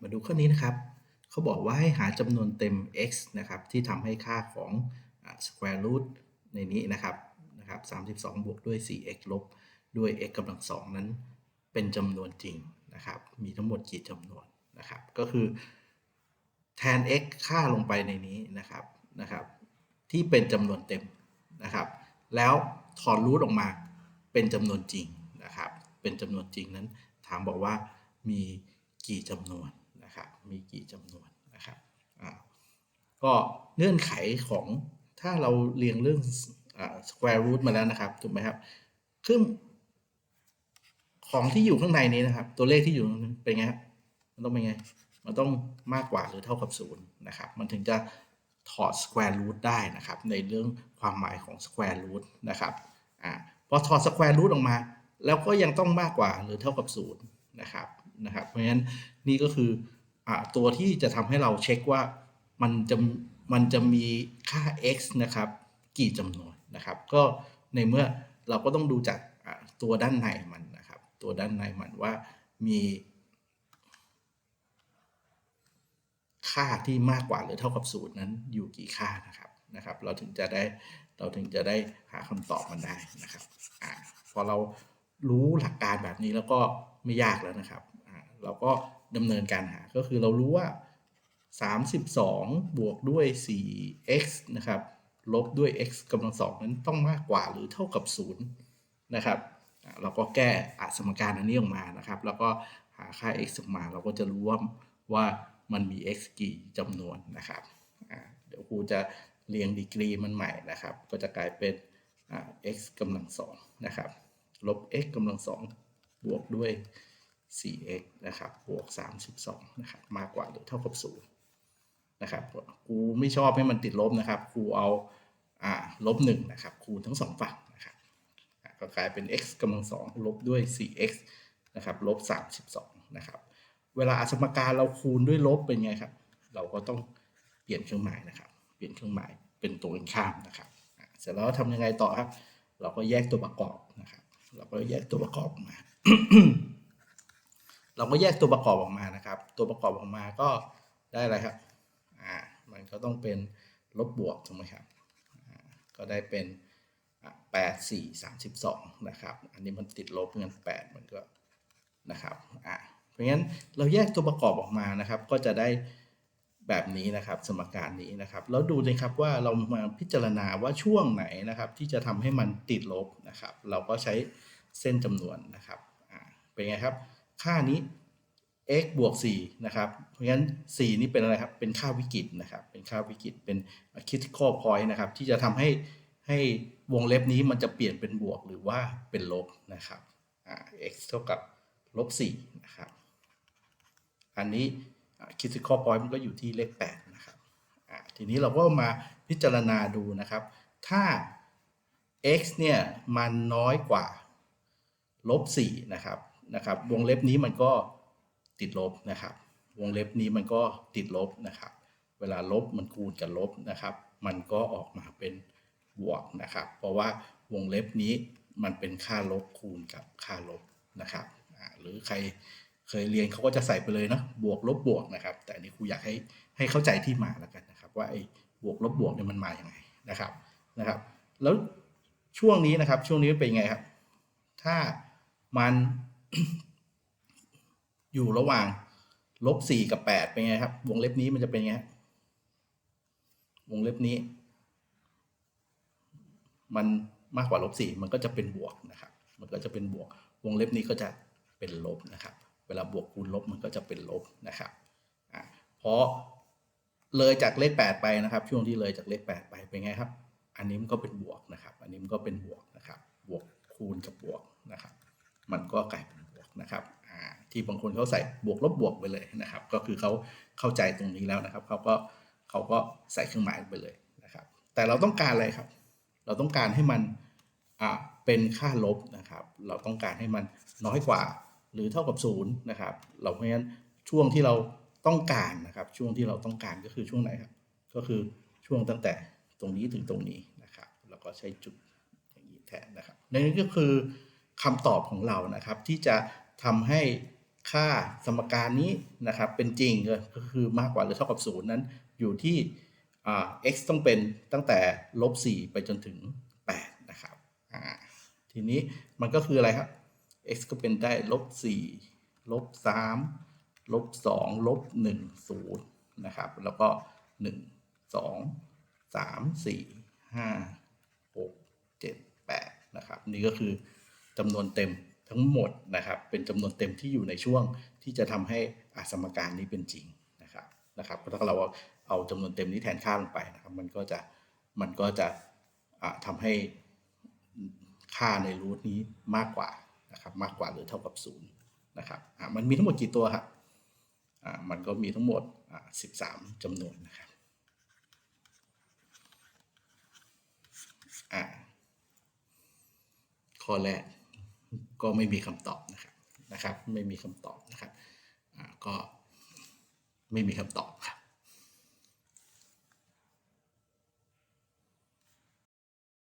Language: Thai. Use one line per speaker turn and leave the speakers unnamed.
มาดูข้อนี้นะครับ เขาบอกว่าให้หาจำนวนเต็ม x นะครับ ที่ทำให้ค่าของ square root ในนี้นะครับนะครับ32 บวกด้วย 4x ลบด้วย x กำลังสองนั้นเป็นจำนวนจริงนะครับ มีทั้งหมดกี่จำนวนนะครับ ก็คือแทน x ค่าลงไปในนี้นะครับนะครับ ที่เป็นจำนวนเต็มนะครับ แล้วถอนรูทออกมาเป็นจำนวนจริงนะครับ เป็นจำนวนจริงนั้น ถามบอกว่ามี กี่จำนวนนะครับมีกี่จำนวนนะครับก็เงื่อนไขของถ้าเราเรียงเรื่อง square root มาแล้วนะครับถูกไหมครับคือของที่อยู่ข้างในนี้นะครับ ตัวเลขที่อยู่เป็นไงครับมันต้องเป็นไง มันต้องมากกว่าหรือเท่ากับศูนย์นะครับ มันถึงจะถอด square root ได้นะครับ ในเรื่องความหมายของ square root นะครับอ่าพอถอด square root ออกมา แล้วก็ยังต้องมากกว่าหรือเท่ากับศูนย์นะครับ นะครับ เพราะฉะนั้นนี่ก็คืออตัวที่จะทำให้เราเช็คว่ามันจะมันจะมีค่า x นะครับ กี่จำนวนนะครับ ก็ในเมื่อเราก็ต้องดูจากตัวด้านในมันนะครับ ตัวด้านในมันว่ามีค่าที่มากกว่าหรือเท่ากับศูนย์นั้นอยู่กี่ค่านะครับนะครับ เราถึงจะได้เราถึงจะได้หาคำตอบมันได้นะครับอพอเรารู้หลักการแบบนี้แล้วก็ไม่ยากแล้วนะครับ เราก็ดำเนินการหาก็คือเรารู้ว่า 32 บวกด้วย 4x นะครับ ลบด้วย x กำลังสองนั้นต้องมากกว่าหรือเท่ากับ 0 นะครับเราก็แก้อสมการอันนี้ออกมานะครับ แล้วก็หาค่า x ออกมา เราก็จะรู้ว่าว่ามันมี x กี่จำนวนนะครับ เดี๋ยวครูจะเรียงดีกรีมันใหม่นะครับ ก็จะกลายเป็น x กำลังสองนะครับ ลบ x กำลังสองบวกด้วย 4x นะครับบวก 32นะครับมากกว่าหรือเท่ากับ0นะครับครูไม่ชอบให้มันติดลบนะครับครูเอาอ่าลบ1นะครับคูณทั้งสองฝั่งนะครับก็กลายเป็น x กำลังสองลบด้วย 4x นะครับลบ32นะครับเวลาสมการเราคูณด้วยลบเป็นไงครับ เราก็ต้องเปลี่ยนเครื่องหมายนะครับ เปลี่ยนเครื่องหมายเป็นตัวกันข้ามนะครับเสร็จแล้วทำยังไงต่อครับ เราก็แยกตัวประกอบนะครับ เราก็แยกตัวประกอบออกมา เราก็แยกตัวประกอบออกมานะครับ ตัวประกอบออกมาก็ได้อะไรครับอ่ามันก็ต้องเป็นลบบวกถูกไหมครับอ่าก็ได้เป็นแปดสี่สามสิบสองนะครับ อันนี้มันติดลบเงินแปดมันก็นะครับอ่าเพราะงั้นเราแยกตัวประกอบออกมานะครับ ก็จะได้แบบนี้นะครับสมการนี้นะครับ แล้วดูนะครับว่าเรามาพิจารณาว่าช่วงไหนนะครับ ที่จะทำให้มันติดลบนะครับ เราก็ใช้เส้นจำนวนนะครับอ่าเป็นไงครับ ค่านี้ x บวก4นะครับ เพราะฉะนั้น 4 นี่เป็นอะไรครับ เป็นค่าวิกฤตนะครับ เป็นค่าวิกฤต เป็น critical point นะครับ ที่จะทำให้ให้วงเล็บนี้มันจะเปลี่ยนเป็นบวกหรือว่าเป็นลบนะครับ x เท่ากับลบ4นะครับ อันนี้ critical point มันก็อยู่ที่เลข8นะครับทีนี้เราก็มาพิจารณาดูนะครับ ถ้า x เนี่ยมันน้อยกว่าลบ4นะครับ นะครับ วงเล็บนี้มันก็ติดลบนะครับ วงเล็บนี้มันก็ติดลบนะครับ เวลาลบมันคูณกับลบนะครับ มันก็ออกมาเป็นบวกนะครับ เพราะว่าวงเล็บนี้มันเป็นค่าลบคูณกับค่าลบนะครับหรือใครเคยเรียนเขาก็จะใส่ไปเลยนะบวกลบบวกนะครับ แต่อันนี้ครูอยากให้ให้เข้าใจที่มาแล้วกันนะครับ ว่าไอ้บวกลบบวกเนี่ยมันมาอย่างไงนะครับนะครับ แล้วช่วงนี้นะครับช่วงนี้เป็นไงครับ ถ้ามัน อยู่ระหว่างลบสี่กับแปดเป็นไงครับ วงเล็บนี้มันจะเป็นไงครับวงเล็บนี้ มันมากกว่าลบสี่มันก็จะเป็นบวกนะครับ มันก็จะเป็นบวก วงเล็บนี้ก็จะเป็นลบนะครับ เวลาบวกคูณลบมันก็จะเป็นลบนะครับอ่าพอเลยจากเลขแปดไปนะครับ ช่วงที่เลยจากเลขแปดไปเป็นไงครับ อันนี้มันก็เป็นบวกนะครับ อันนี้มันก็เป็นบวก ที่บางคนเขาใส่บวกลบบวกไปเลยนะครับ ก็คือเขาเข้าใจตรงนี้แล้วนะครับเขาก็เขาก็ใส่เครื่องหมายไปเลยนะครับ แต่เราต้องการอะไรครับ เราต้องการให้มันอ่าเป็นค่าลบนะครับ เราต้องการให้มันน้อยกว่าหรือเท่ากับศูนย์นะครับ เราเพราะฉะนั้นช่วงที่เราต้องการนะครับ ช่วงที่เราต้องการก็คือช่วงไหนครับ ก็คือช่วงตั้งแต่ตรงนี้ถึงตรงนี้นะครับแล้วก็ใช้จุดอย่างนี้แทนนะครับนั่นก็คือคำตอบของเรานะครับที่จะทำให้ ค่าสมการนี้นะครับเป็นจริงก็คือมากกว่าหรือเท่ากับ 0 นั้นอยู่ที่ x ต้องเป็นตั้งแต่ลบ 4 ไปจนถึง 8 นะครับทีนี้มันก็คืออะไรครับ x ก็เป็นได้ลบ 4 ลบ 3 ลบ 2 ลบ 1 0 นะครับ แล้วก็ 1 2 3 4 5 6 7 8 นะครับ นี่ก็คือจำนวนเต็ม ทั้งหมดนะครับเป็นจำนวนเต็มที่อยู่ในช่วงที่จะทำให้อสมการนี้เป็นจริงนะครับนะครับถ้าเราเอาจำนวนเต็มนี้แทนค่าลงไปนะครับมันก็จะมันก็จะอ่าทำให้ค่าในรูทนี้มากกว่านะครับมากกว่าหรือเท่ากับ0นะครับมันมีทั้งหมดกี่ตัวครับอ่ามันก็มีทั้งหมดอ่า13จำนวนนะครับอ่าข้อแรก ก็ไม่มีคำตอบนะครับนะครับ ไม่มีคำตอบนะครับก็ไม่มีคำตอบครับ